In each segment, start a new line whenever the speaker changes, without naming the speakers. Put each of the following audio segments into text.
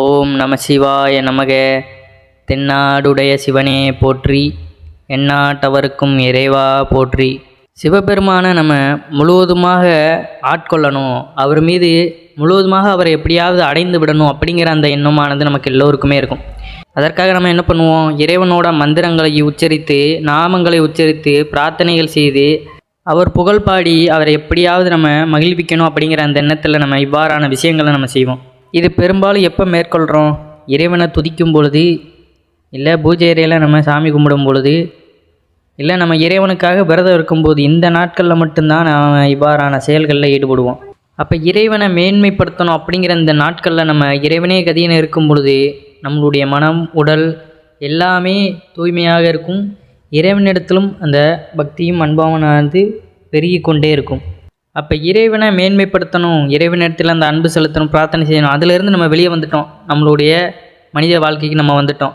ஓம் நம சிவாய நமக. தென்னாடுடைய சிவனே போற்றி எந்நாட்டவருக்கும் இறைவா போற்றி. சிவபெருமானை நம்ம முழுவதுமாக ஆட்கொள்ளணும். அவர் மீது முழுவதுமாக அவரை எப்படியாவது அடைந்து விடணும் அப்படிங்கிற அந்த எண்ணமானது நமக்கு எல்லோருக்குமே இருக்கும். அதற்காக நம்ம என்ன பண்ணுவோம்? இறைவனோட மந்திரங்களை உச்சரித்து நாமங்களை உச்சரித்து பிரார்த்தனைகள் செய்து அவர் புகழ் பாடி அவரை எப்படியாவது நம்ம மகிழ்விக்கணும் அப்படிங்கிற அந்த எண்ணத்தில் நம்ம இவ்வாறான விஷயங்களை நம்ம செய்வோம். இது பெரும்பாலும் எப்போ மேற்கொள்கிறோம் இறைவனை துதிக்கும் பொழுது இல்லை பூஜை அறையில் நம்ம சாமி கும்பிடும் பொழுது இல்லை நம்ம இறைவனுக்காக விரதம் இருக்கும்போது இந்த நாட்களில் மட்டும்தான் நாம் இவ்வாறான செயல்களில் ஈடுபடுவோம். அப்போ இறைவனை மேன்மைப்படுத்தணும் அப்படிங்கிற இந்த நாட்களில் நம்ம இறைவனே கதின்னு இருக்கும் பொழுது நம்மளுடைய மனம் உடல் எல்லாமே தூய்மையாக இருக்கும். இறைவனிடத்திலும் அந்த பக்தியும் அன்பாவனானது பெருகி கொண்டே இருக்கும். அப்போ இறைவனை மேன்மைப்படுத்தணும் இறைவனிடத்தில் அந்த அன்பு செலுத்தணும் பிரார்த்தனை செய்யணும். அதிலிருந்து நம்ம வெளியே வந்துட்டோம். நம்மளுடைய மனித வாழ்க்கைக்கு நம்ம வந்துட்டோம்.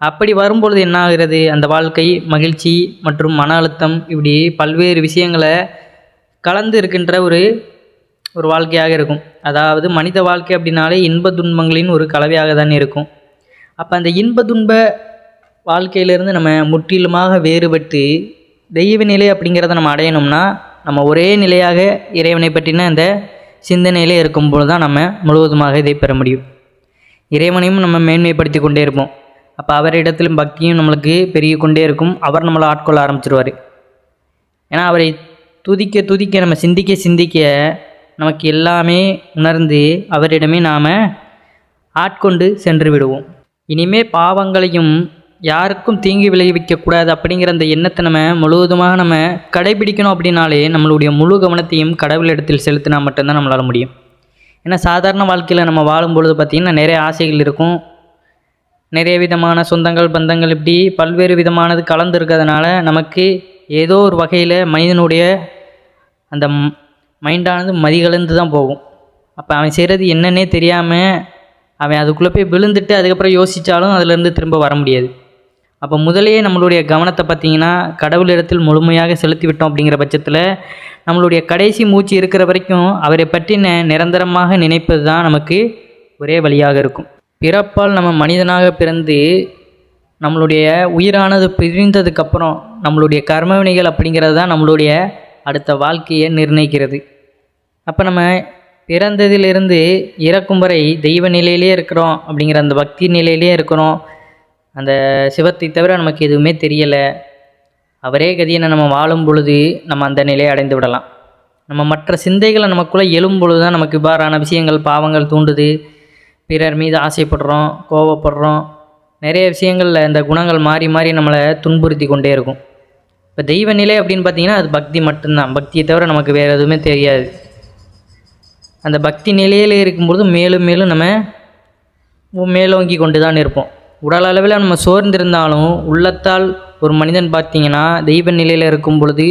அப்படி வரும்பொழுது என்ன ஆகிறது? அந்த வாழ்க்கை மகிழ்ச்சி மற்றும் மன அழுத்தம் இப்படி பல்வேறு விஷயங்களை கலந்து இருக்கின்ற ஒரு ஒரு வாழ்க்கையாக இருக்கும். அதாவது மனித வாழ்க்கை அப்படின்னாலே இன்ப துன்பங்களின் ஒரு கலவையாக தான் இருக்கும். அப்போ அந்த இன்ப துன்ப வாழ்க்கையிலிருந்து நம்ம முற்றிலுமாக வேறுபட்டு தெய்வ நிலை அப்படிங்கிறத நம்ம அடையணும்னா நம்ம ஒரே நிலையாக இறைவனை பற்றின அந்த சிந்தனையிலே இருக்கும்போது தான் நம்ம முழுவதுமாக இதை பெற முடியும். இறைவனையும் நம்ம மேன்மைப்படுத்தி கொண்டே இருப்போம். அப்போ அவரிடத்திலும் பக்தியும் நம்மளுக்கு பெருகி கொண்டே இருக்கும். அவர் நம்மளை ஆட்கொள்ள ஆரம்பிச்சிருவார். ஏன்னா அவரை துதிக்க துதிக்க நம்ம சிந்திக்க சிந்திக்க நமக்கு எல்லாமே உணர்ந்து அவரிடமே நாம் ஆட்கொண்டு சென்று விடுவோம். இனிமே பாவங்களையும் யாருக்கும் தீங்கு விளைவிக்கக்கூடாது அப்படிங்கிற அந்த எண்ணத்தை நம்ம முழுவதுமாக நம்ம கடைபிடிக்கணும் அப்படின்னாலே நம்மளுடைய முழு கவனத்தையும் கடவுளிடத்தில் செலுத்தினா மட்டும்தான் நம்மளால் முடியும். ஏன்னா சாதாரண வாழ்க்கையில் நம்ம வாழும்பொழுது பார்த்திங்கன்னா நிறைய ஆசைகள் இருக்கும். நிறைய விதமான சொந்தங்கள் பந்தங்கள் இப்படி பல்வேறு விதமானது கலந்து இருக்கிறதுனால நமக்கு ஏதோ ஒரு வகையில் மனிதனுடைய அந்த மைண்டானது மதிகலந்து தான் போகும். அப்போ அவன் செய்கிறது என்னன்னே தெரியாமல் அவன் அதுக்குள்ளே போய் விழுந்துட்டு அதுக்கப்புறம் யோசித்தாலும் அதுலேருந்து திரும்ப வர முடியாது. அப்போ முதலையே நம்மளுடைய கவனத்தை பார்த்திங்கன்னா கடவுளிடத்தில் முழுமையாக செலுத்தி விட்டோம் அப்படிங்கிற பட்சத்தில் நம்மளுடைய கடைசி மூச்சு இருக்கிற வரைக்கும் அவரை பற்றின நிரந்தரமாக நினைப்பது தான் நமக்கு ஒரே வழியாக இருக்கும். பிறப்பால் நம்ம மனிதனாக பிறந்து நம்மளுடைய உயிரானது பிரிந்ததுக்கப்புறம் நம்மளுடைய கர்மவினைகள் அப்படிங்கிறது தான் நம்மளுடைய அடுத்த வாழ்க்கையை நிர்ணயிக்கிறது. அப்போ நம்ம பிறந்ததிலிருந்து இறக்கும் வரை தெய்வ நிலையிலே இருக்கிறோம் அப்படிங்கிற அந்த பக்தி நிலையிலே இருக்கிறோம். அந்த சிவத்தை தவிர நமக்கு எதுவுமே தெரியலை. அவரே கதியினை நம்ம வாழும் பொழுது நம்ம அந்த நிலையை அடைந்து விடலாம். நம்ம மற்ற சிந்தைகளை நமக்குள்ளே எழும் பொழுது தான் நமக்கு இவ்வாறான விஷயங்கள் பாவங்கள் தூண்டுது. பிறர் மீது ஆசைப்படுறோம் கோவப்படுறோம். நிறைய விஷயங்களில் இந்த குணங்கள் மாறி மாறி நம்மளை துன்புறுத்தி கொண்டே இருக்கும். இப்போ தெய்வ நிலை அப்படின்னு பார்த்தீங்கன்னா அது பக்தி மட்டும்தான். பக்தியை தவிர நமக்கு வேறு எதுவுமே தெரியாது. அந்த பக்தி நிலையில் இருக்கும்பொழுது மேலும் மேலும் நம்ம மேலோங்கி கொண்டு தான் இருப்போம். உடல் அளவில் நம்ம சோர்ந்திருந்தாலும் உள்ளத்தால் ஒரு மனிதன் பார்த்தீங்கன்னா தெய்வ நிலையில் இருக்கும் பொழுது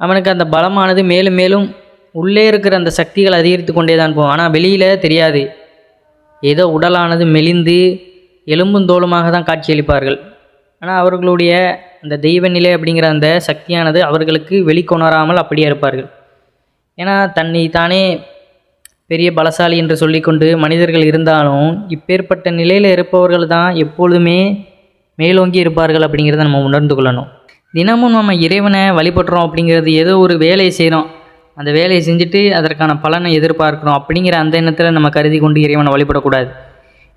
அவனுக்கு அந்த பலமானது மேலும் மேலும் உள்ளே இருக்கிற அந்த சக்திகள் அதிகரித்து கொண்டே தான் போகும். ஆனால் வெளியில் தெரியாது. ஏதோ உடலானது மெலிந்து எலும்பும் தோலுமாக தான் காட்சியளிப்பார்கள். ஆனால் அவர்களுடைய அந்த தெய்வ நிலை அப்படிங்கிற அந்த சக்தியானது அவர்களுக்கு வெளிக்கொணராமல் அப்படியே இருப்பார்கள். ஏன்னா தன்னை தானே பெரிய பலசாலி என்று சொல்லிக்கொண்டு மனிதர்கள் இருந்தாலும் இப்பேற்பட்ட நிலையில் இருப்பவர்கள் தான் எப்பொழுதுமே மேலோங்கி இருப்பார்கள் அப்படிங்கிறத நம்ம உணர்ந்து கொள்ளணும். தினமும் நம்ம இறைவனை வழிபடுறோம் அப்படிங்கிறது ஏதோ ஒரு வேலையை செய்கிறோம் அந்த வேலையை செஞ்சுட்டு அதற்கான பலனை எதிர்பார்க்குறோம் அப்படிங்கிற அந்த எண்ணத்தில் நம்ம கருதி கொண்டு இறைவனை வழிபடக்கூடாது.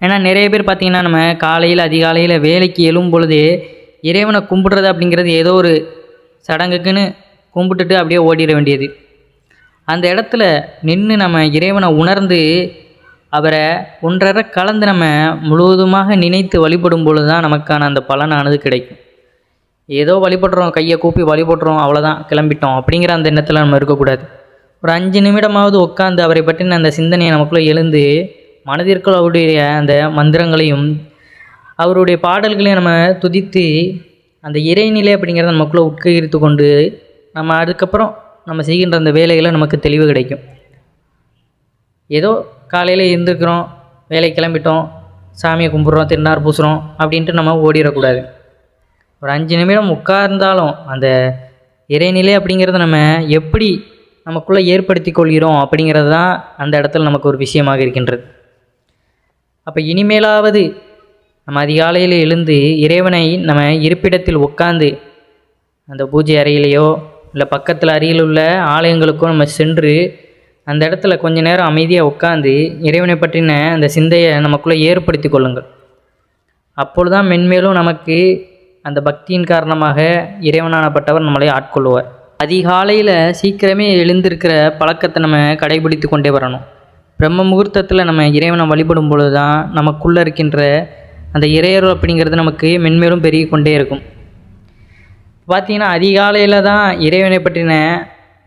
ஏன்னா நிறைய பேர் பார்த்திங்கன்னா நம்ம காலையில் அதிகாலையில் வேலைக்கு எழும் பொழுதே இறைவனை கும்பிடுறது அப்படிங்கிறது ஏதோ ஒரு சடங்குக்குன்னு கும்பிட்டுட்டு அப்படியே ஓடிட வேண்டியது. அந்த இடத்துல நின்று நம்ம இறைவனை உணர்ந்து அவரை ஒன்றரை கலந்து நம்ம முழுவதுமாக நினைத்து வழிபடும் பொழுது தான் நமக்கான அந்த பலனானது கிடைக்கும். ஏதோ வழிபடுறோம் கையை கூப்பி வழிபடுறோம் அவ்வளோதான் கிளம்பிட்டோம் அப்படிங்கிற அந்த எண்ணத்தில் நம்ம இருக்கக்கூடாது. ஒரு அஞ்சு நிமிடமாவது உட்காந்து அவரை பற்றின அந்த சிந்தனையை நமக்குள்ளே எழுந்து மனதிற்குள் அவருடைய அந்த மந்திரங்களையும் அவருடைய பாடல்களையும் நம்ம துதித்து அந்த இறைநிலை அப்படிங்கிறத நமக்குள்ளே உட்கரித்து கொண்டு நம்ம அதுக்கப்புறம் நம்ம செய்கின்ற அந்த வேலைகளை நமக்கு தெளிவு கிடைக்கும். ஏதோ காலையில் எழுந்திருக்கிறோம் வேலைக்கு கிளம்பிட்டோம் சாமியை கும்பிட்றோம் திருநார் பூசுகிறோம் அப்படின்ட்டு நம்ம ஓடிடக்கூடாது. ஒரு அஞ்சு நிமிடம் உட்கார்ந்தாலும் அந்த இறைநிலை அப்படிங்கிறத நம்ம எப்படி நமக்குள்ளே ஏற்படுத்தி கொள்கிறோம் அப்படிங்கிறது தான் அந்த இடத்துல நமக்கு ஒரு விஷயமாக இருக்கின்றது. அப்போ இனிமேலாவது நம்ம அதிகாலையில் எழுந்து இறைவனை நம்ம இருப்பிடத்தில் உட்காந்து அந்த பூஜை அறையிலேயோ இல்லை பக்கத்தில் அருகில் உள்ள ஆலயங்களுக்கும் நம்ம சென்று அந்த இடத்துல கொஞ்ச நேரம் அமைதியாக உட்காந்து இறைவனை பற்றின அந்த சிந்தையை நமக்குள்ளே ஏற்படுத்தி கொள்ளுங்கள். அப்பொழுதான் மென்மேலும் நமக்கு அந்த பக்தியின் காரணமாக இறைவனானப்பட்டவர் நம்மளை ஆட்கொள்வார் அதிகாலையில் சீக்கிரமே எழுந்திருக்கிற பழக்கத்தை நம்ம கடைபிடித்து கொண்டே வரணும். பிரம்ம முகூர்த்தத்தில் நம்ம இறைவனை வழிபடும் பொழுது தான் நமக்குள்ளே இருக்கின்ற அந்த இறையர் அப்படிங்கிறது நமக்கு மென்மேலும் பெருகி கொண்டே இருக்கும். பார்த்தீங்கன்னா அதிகாலையில் தான் இறைவனை பற்றின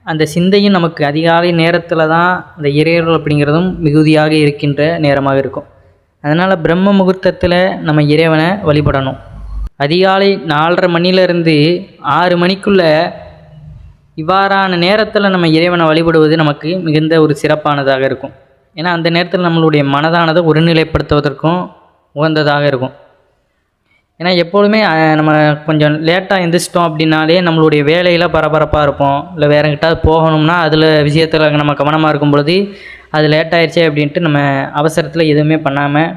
அந்த சிந்தையும் நமக்கு அதிகாலை நேரத்தில் தான் அந்த இறைவர்கள் அப்படிங்கிறதும் மிகுதியாக இருக்கின்ற நேரமாக இருக்கும். அதனால் பிரம்ம முகூர்த்தத்தில் நம்ம இறைவனை வழிபடணும். அதிகாலை நாலரை மணிலேருந்து ஆறு மணிக்குள்ளே இவ்வாறான நேரத்தில் நம்ம இறைவனை வழிபடுவது நமக்கு மிகுந்த ஒரு சிறப்பானதாக இருக்கும். ஏன்னா அந்த நேரத்தில் நம்மளுடைய மனதானதை ஒருநிலைப்படுத்துவதற்கும் உகந்ததாக இருக்கும். ஏன்னா எப்பொழுதுமே நம்ம கொஞ்சம் லேட்டாக எந்திரிச்சிட்டோம் அப்படின்னாலே நம்மளுடைய வேலையில் பரபரப்பாக இருப்போம். இல்லை வேற எங்கிட்டாவது போகணும்னா அதில் விஷயத்தில் நம்ம கவனமாக இருக்கும் பொழுது அது லேட் ஆயிடுச்சே அப்படின்ட்டு நம்ம அவசரத்தில் எதுவுமே பண்ணாமல்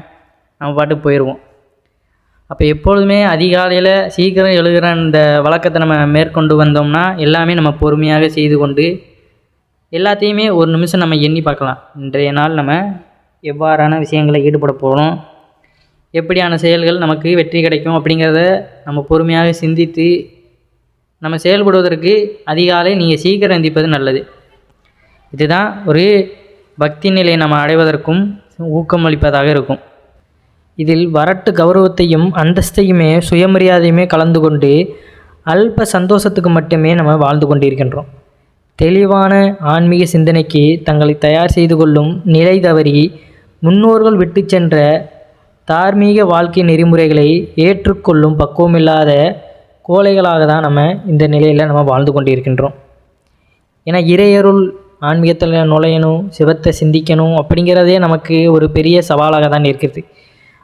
நம்ம பாட்டுக்கு போயிடுவோம் அப்போ எப்பொழுதுமே அதிகாலையில் சீக்கிரம் எழுகிற அந்த வழக்கத்தை நம்ம மேற்கொண்டு வந்தோம்னா எல்லாமே நம்ம பொறுமையாக செய்து கொண்டு எல்லாத்தையுமே ஒரு நிமிஷம் நம்ம எண்ணி பார்க்கலாம். இன்றைய நாள் நம்ம எவ்வாறான விஷயங்களை ஈடுபட போகிறோம் எப்படியான செயல்கள் நமக்கு வெற்றி கிடைக்கும் அப்படிங்கிறத நம்ம பொறுமையாக சிந்தித்து நம்ம செயல்படுவதற்கு அதிகாலை நீங்கள் சீக்கிரம் எந்திப்பது நல்லது. இதுதான் ஒரு பக்தி நிலையை நம்ம அடைவதற்கும் ஊக்கமளிப்பதாக இருக்கும். இதில் வரட்டு கௌரவத்தையும் அந்தஸ்தையுமே சுயமரியாதையுமே கலந்து கொண்டு அல்ப சந்தோஷத்துக்கு மட்டுமே நம்ம வாழ்ந்து கொண்டிருக்கின்றோம். தெளிவான ஆன்மீக சிந்தனைக்கு தங்களை தயார் செய்து கொள்ளும் நிலை தவறி முன்னோர்கள் விட்டு சென்ற தார்மீக வாழ்க்கை நெறிமுறைகளை ஏற்றுக்கொள்ளும் பக்குவமில்லாத கோழைகளாக தான் நம்ம இந்த நிலையில் நம்ம வாழ்ந்து கொண்டிருக்கின்றோம். ஏன்னா இறையருள் ஆன்மீகத்தில் நுழையணும் சிவத்தை சிந்திக்கணும் அப்படிங்கிறதே நமக்கு ஒரு பெரிய சவாலாக தான் இருக்கிறது.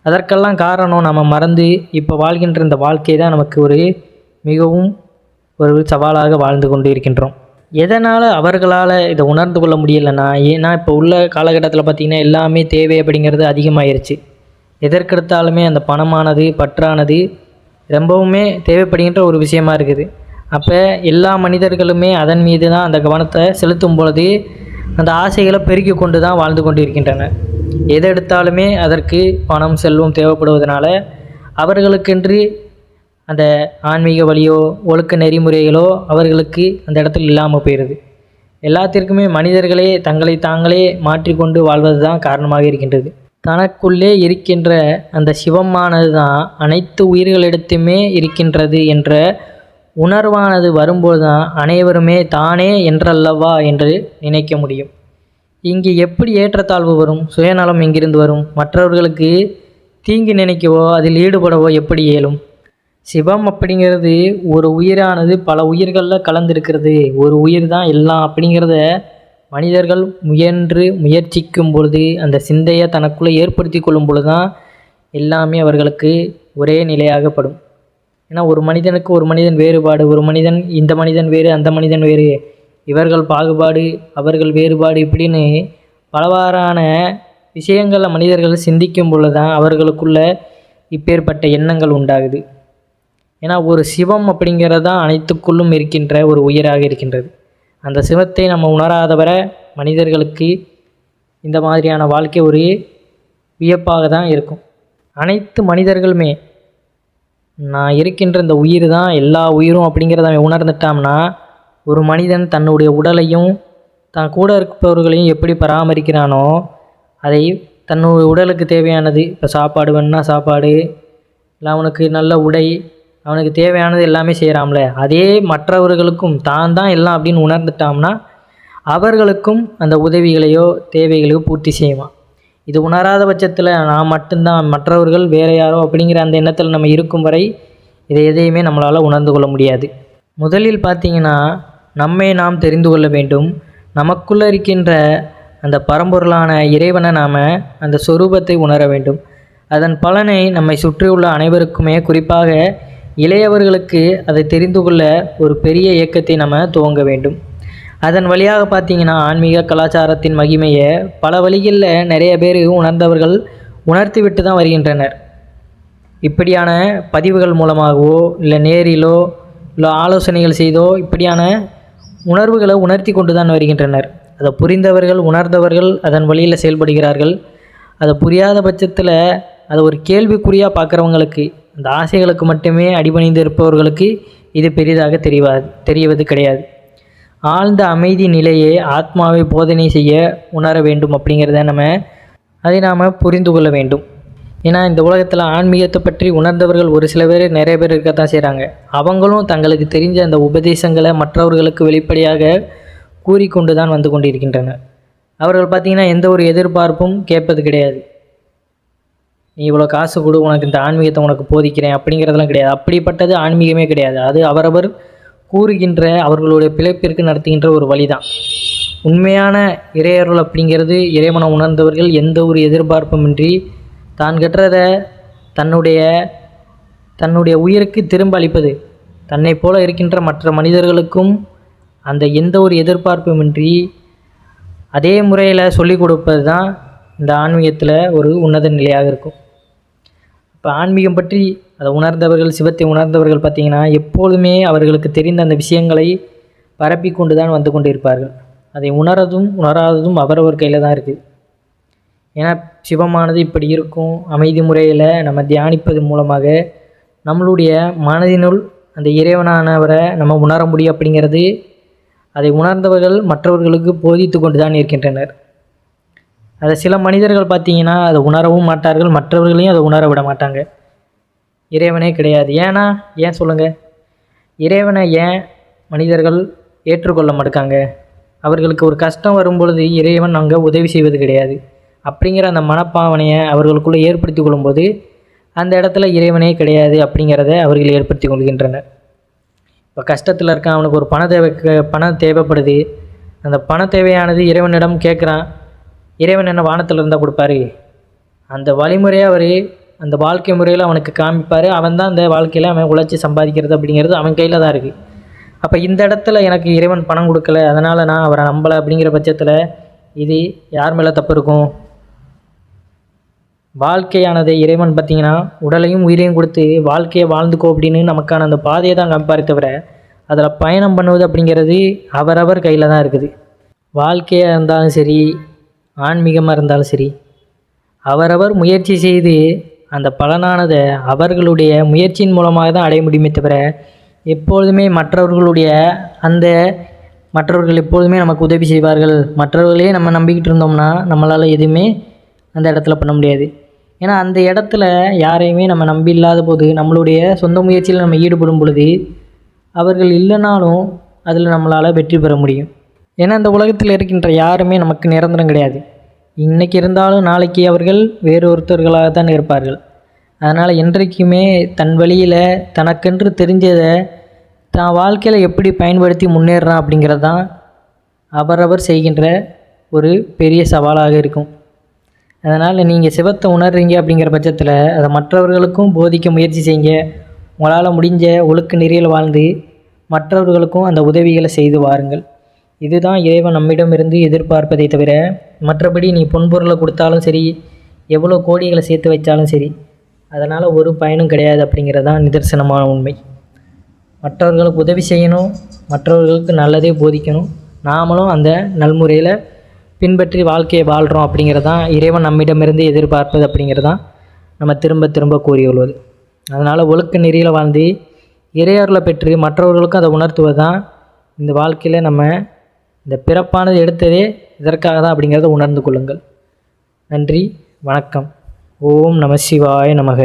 அதற்கெல்லாம் காரணம் நம்ம மறந்து இப்போ வாழ்கின்ற இந்த வாழ்க்கை தான் நமக்கு ஒரு மிகவும் ஒரு சவாலாக வாழ்ந்து கொண்டு இருக்கின்றோம் எதனால் அவர்களால் இதை உணர்ந்து கொள்ள முடியலைன்னா ஏன்னா இப்போ உள்ள காலகட்டத்தில் பார்த்திங்கன்னா எல்லாமே தேவை அப்படிங்கிறது அதிகமாயிருச்சு. எதற்கெடுத்தாலுமே அந்த பணமானது பற்றானது ரொம்பவுமே தேவைப்படுகின்ற ஒரு விஷயமா இருக்குது. அப்போ எல்லா மனிதர்களுமே அதன் மீது தான் அந்த கவனத்தை செலுத்தும் பொழுது அந்த ஆசைகளை பெருக்கி கொண்டு தான் வாழ்ந்து கொண்டு இருக்கின்றனர் எதை எடுத்தாலுமே அதற்கு பணம் செல்வம் தேவைப்படுவதனால அவர்களுக்கென்று அந்த ஆன்மீக வழியோ ஒழுக்க நெறிமுறைகளோ அவர்களுக்கு அந்த இடத்துல இல்லாமல் போயிடுது எல்லாத்திற்குமே மனிதர்களே தங்களை தாங்களே மாற்றிக்கொண்டு வாழ்வது தான் காரணமாக இருக்கின்றது. தனக்குள்ளே இருக்கின்ற அந்த சிவமானது தான் அனைத்து உயிர்களிடத்துமே இருக்கின்றது என்ற உணர்வானது வரும்போது தான் அனைவருமே தானே என்றல்லவா என்று நினைக்க முடியும். இங்கு எப்படி ஏற்றத்தாழ்வு வரும்? சுயநலம் எங்கிருந்து வரும்? மற்றவர்களுக்கு தீங்கு நினைக்கவோ அதில் ஈடுபடவோ எப்படி இயலும்? சிவம் அப்படிங்கிறது ஒரு உயிரானது பல உயிர்களில் கலந்திருக்கிறது. ஒரு உயிர் தான் எல்லாம் அப்படிங்கிறத மனிதர்கள் முயன்று முயற்சிக்கும் பொழுது அந்த சிந்தையை தனக்குள்ளே ஏற்படுத்தி கொள்ளும் பொழுது தான் எல்லாமே அவர்களுக்கு ஒரே நிலையாகப்படும். ஏன்னா ஒரு மனிதனுக்கு ஒரு மனிதன் வேறுபாடு ஒரு மனிதன் இந்த மனிதன் வேறு அந்த மனிதன் வேறு இவர்கள் பாகுபாடு அவர்கள் வேறுபாடு இப்படின்னு பலவாறான விஷயங்களை மனிதர்கள் சிந்திக்கும் பொழுது தான் அவர்களுக்குள்ள இப்பேற்பட்ட எண்ணங்கள் உண்டாகுது. ஏன்னா ஒரு சிவம் அப்படிங்கிறதான் அனைத்துக்குள்ளும் இருக்கின்ற ஒரு உயிராக இருக்கின்றது. அந்த சிவத்தை நம்ம உணராதவரை மனிதர்களுக்கு இந்த மாதிரியான வாழ்க்கை ஒரு வியப்பாக தான் இருக்கும். அனைத்து மனிதர்களுமே நான் இருக்கின்ற இந்த உயிர் தான் எல்லா உயிரும் அப்படிங்கிறத அவன் உணர்ந்துட்டான்னா ஒரு மனிதன் தன்னுடைய உடலையும் தான் கூட இருப்பவர்களையும் எப்படி பராமரிக்கிறானோ அதை தன்னுடைய உடலுக்கு தேவையானது இப்போ சாப்பாடு வேணுன்னா சாப்பாடு இல்லை அவனுக்கு நல்ல உடை அவனுக்கு தேவையானது எல்லாமே செய்கிறாம்ல அதே மற்றவர்களுக்கும் தான் தான் எல்லாம் அப்படின்னு உணர்ந்துட்டாம்னா அவர்களுக்கும் அந்த உதவிகளையோ தேவைகளையோ பூர்த்தி செய்வான். இது உணராத பட்சத்தில் நான் மட்டும்தான் மற்றவர்கள் வேறு யாரோ அப்படிங்கிற அந்த எண்ணத்தில் நம்ம இருக்கும் வரை இதை எதையுமே நம்மளால் உணர்ந்து கொள்ள முடியாது. முதலில் பார்த்தீங்கன்னா நம்மை நாம் தெரிந்து கொள்ள வேண்டும். நமக்குள்ளே இருக்கின்ற அந்த பரம்பொருளான இறைவனை நாம் அந்த சொரூபத்தை உணர வேண்டும். அதன் பலனை நம்மை சுற்றியுள்ள அனைவருக்குமே குறிப்பாக இளையவர்களுக்கு அதை தெரிந்து கொள்ள ஒரு பெரிய இயக்கத்தை நம்ம துவங்க வேண்டும். அதன் வழியாக பார்த்தீங்கன்னா ஆன்மீக கலாச்சாரத்தின் மகிமையை பல வழிகளில் நிறைய பேர் உணர்ந்தவர்கள்
உணர்த்தி விட்டு தான் வருகின்றனர். இப்படியான பதிவுகள் மூலமாகவோ இல்லை நேரிலோ இல்லை ஆலோசனைகள் செய்தோ இப்படியான உணர்வுகளை உணர்த்தி கொண்டு தான் வருகின்றனர். அதை புரிந்தவர்கள் உணர்ந்தவர்கள் அதன் வழியில் செயல்படுகிறார்கள். அதை புரியாத பட்சத்தில் அதை ஒரு கேள்விக்குறியாக பார்க்குறவங்களுக்கு அந்த ஆசைகளுக்கு மட்டுமே அடிபணிந்து இருப்பவர்களுக்கு இது பெரிதாக தெரிவா தெரிவது கிடையாது. ஆழ்ந்த அமைதி நிலையை ஆத்மாவை போதனை செய்ய உணர வேண்டும் அப்படிங்கிறத நம்ம அதை நாம் புரிந்து கொள்ள வேண்டும். ஏன்னா இந்த உலகத்தில் ஆன்மீகத்தை பற்றி உணர்ந்தவர்கள் ஒரு சில பேர் நிறைய பேர் இருக்கத்தான் செய்கிறாங்க அவங்களும் தங்களுக்கு தெரிஞ்ச அந்த உபதேசங்களை மற்றவர்களுக்கு வெளிப்படையாக கூறிக்கொண்டு தான் வந்து கொண்டிருக்கின்றனர். அவர்கள் பார்த்திங்கன்னா எந்த ஒரு எதிர்பார்ப்பும் கேட்பது கிடையாது. நீ இவ்வளோ காசு கொடு உனக்கு இந்த ஆன்மீகத்தை உனக்கு போதிக்கிறேன் அப்படிங்கிறதெல்லாம் கிடையாது. அப்படிப்பட்டது ஆன்மீகமே கிடையாது. அது அவரவர் கூறுகின்ற அவர்களுடைய பிழைப்பிற்கு நடத்துகின்ற ஒரு வழி தான் உண்மையான இறையருள் அப்படிங்கிறது இறைவனை உணர்ந்தவர்கள் எந்த ஒரு எதிர்பார்ப்புமின்றி தான் கற்றதை தன்னுடைய தன்னுடைய உயிருக்கு திரும்ப அளிப்பது. தன்னை போல இருக்கின்ற மற்ற மனிதர்களுக்கும் அந்த எந்த ஒரு எதிர்பார்ப்புமின்றி அதே முறையில் சொல்லிக் கொடுப்பது தான் இந்த ஆன்மீகத்தில் ஒரு உன்னத நிலையாக இருக்கும். இப்போ ஆன்மீகம் பற்றி அதை உணர்ந்தவர்கள் சிவத்தை உணர்ந்தவர்கள் பார்த்திங்கன்னா எப்பொழுதுமே அவர்களுக்கு தெரிந்த அந்த விஷயங்களை பரப்பி கொண்டு தான் வந்து கொண்டிருப்பார்கள். அதை உணரதும் உணராததும் அவரவர் கையில் தான் இருக்குது ஏன்னா சிவமானது இப்படி இருக்கும். அமைதி முறையில் நம்ம தியானிப்பது மூலமாக நம்மளுடைய மனதினுள் அந்த இறைவனானவரை நம்ம உணர முடியும் அப்படிங்கிறது அதை உணர்ந்தவர்கள் மற்றவர்களுக்கு போதித்து கொண்டு தான் இருக்கின்றனர். அதை சில மனிதர்கள் பார்த்தீங்கன்னா அதை உணரவும் மாட்டார்கள் மற்றவர்களையும் அதை உணர விட மாட்டாங்க. இறைவனே கிடையாது. ஏன்னா ஏன் சொல்லுங்கள் இறைவனை ஏன் மனிதர்கள் ஏற்றுக்கொள்ள மாட்டாங்க? அவர்களுக்கு ஒரு கஷ்டம் வரும் பொழுது இறைவன் அங்கே உதவி செய்வது கிடையாது. அப்படிங்கிற அந்த மனப்பாவனையை அவர்களுக்குள்ளே ஏற்படுத்தி கொள்ளும்போது அந்த இடத்துல இறைவனே கிடையாது அப்படிங்கிறத அவர்கள் ஏற்படுத்தி கொள்கின்றனர். இப்போ கஷ்டத்தில் இருக்கான் அவனுக்கு ஒரு பண தேவை பணம் தேவைப்படுது. அந்த பண தேவையானது இறைவனிடம் கேட்குறான். இறைவன் என்ன வானத்தில் இருந்தால் கொடுப்பாரு? அந்த வழிமுறையை அவர் அந்த வாழ்க்கை முறையில் அவனுக்கு காமிப்பார். அவன் தான் அந்த வாழ்க்கையில் அவன் உழைச்சி சம்பாதிக்கிறது அப்படிங்கிறது அவன் கையில் தான் இருக்குது அப்போ இந்த இடத்துல எனக்கு இறைவன் பணம் கொடுக்கல அதனால் நான் அவரை நம்பலை அப்படிங்கிற பட்சத்தில் இது யார் மேலே தப்பு இருக்கும்? வாழ்க்கையானது இறைவன் பார்த்திங்கன்னா உடலையும் உயிரையும் கொடுத்து வாழ்க்கையை வாழ்ந்துக்கோ அப்படின்னு நமக்கான அந்த பாதையை தான் காமிப்பாரு தவிர அதில் பயணம் பண்ணுவது அப்படிங்கிறது அவரவர் கையில் தான் இருக்குது. வாழ்க்கையாக இருந்தாலும் சரி ஆன்மீகமாக இருந்தாலும் சரி அவரவர் முயற்சி செய்து அந்த பலனானதை அவர்களுடைய முயற்சியின் மூலமாக தான் அடைய முடியுமே தவிர எப்பொழுதுமே மற்றவர்களுடைய அந்த மற்றவர்கள் எப்பொழுதுமே நமக்கு உதவி செய்வார்கள். மற்றவர்களே நம்ம நம்பிக்கிட்டு இருந்தோம்னா நம்மளால் எதுவுமே அந்த இடத்துல பண்ண முடியாது. ஏன்னா அந்த இடத்துல யாரையுமே நம்ம நம்பி இல்லாத போது நம்மளுடைய சொந்த முயற்சியில் நம்ம ஈடுபடும் பொழுது அவர்கள் இல்லைனாலும் அதில் நம்மளால் வெற்றி பெற முடியும். ஏன்னா இந்த உலகத்தில் இருக்கின்ற யாருமே நமக்கு நிரந்தரம் கிடையாது. இன்னைக்கு இருந்தாலும் நாளைக்கு அவர்கள் வேறு ஒருத்தர்களாக தான் இருப்பார்கள். அதனால் என்றைக்குமே தன் வழியில் தனக்கென்று தெரிஞ்சதை தான் வாழ்க்கையில் எப்படி பயன்படுத்தி முன்னேறான் அப்படிங்கிறது தான் அவரவர் செய்கின்ற ஒரு பெரிய சவாலாக இருக்கும். அதனால் நீங்கள் சிவத்தை உணர்றீங்க அப்படிங்கிற பட்சத்தில் அதை மற்றவர்களுக்கும் போதிக்க முயற்சி செய்யுங்க. உங்களால் முடிஞ்ச ஒழுக்க நெறியில் வாழ்ந்து மற்றவர்களுக்கும் அந்த உதவிகளை செய்து வாருங்கள். இதுதான் இறைவன் நம்மிடமிருந்து எதிர்பார்ப்பதை தவிர மற்றபடி நீ பொன்பொருளை கொடுத்தாலும் சரி எவ்வளோ கோடிகளை சேர்த்து வைச்சாலும் சரி அதனால் ஒரு பயனும் கிடையாது அப்படிங்கிறது தான் நிதர்சனமான உண்மை. மற்றவர்களுக்கு உதவி செய்யணும் மற்றவர்களுக்கு நல்லதே போதிக்கணும். நாமளும் அந்த நல்முறையில் பின்பற்றி வாழ்க்கையை வாழ்கிறோம் அப்படிங்கிறது தான் இறைவன் நம்மிடமிருந்து எதிர்பார்ப்பது அப்படிங்கிறது தான் நம்ம திரும்ப திரும்ப கூறியுள்ளது அதனால் ஒழுக்க நெறியில் வாழ்ந்து இறையருளை பெற்று மற்றவர்களுக்கும் அதை உணர்த்துவது தான் இந்த வாழ்க்கையில் நம்ம இந்த பிறப்பானது எடுத்ததே இதற்காக தான் அப்படிங்கிறத உணர்ந்து கொள்ளுங்கள். நன்றி வணக்கம். ஓம் நம சிவாய நமக.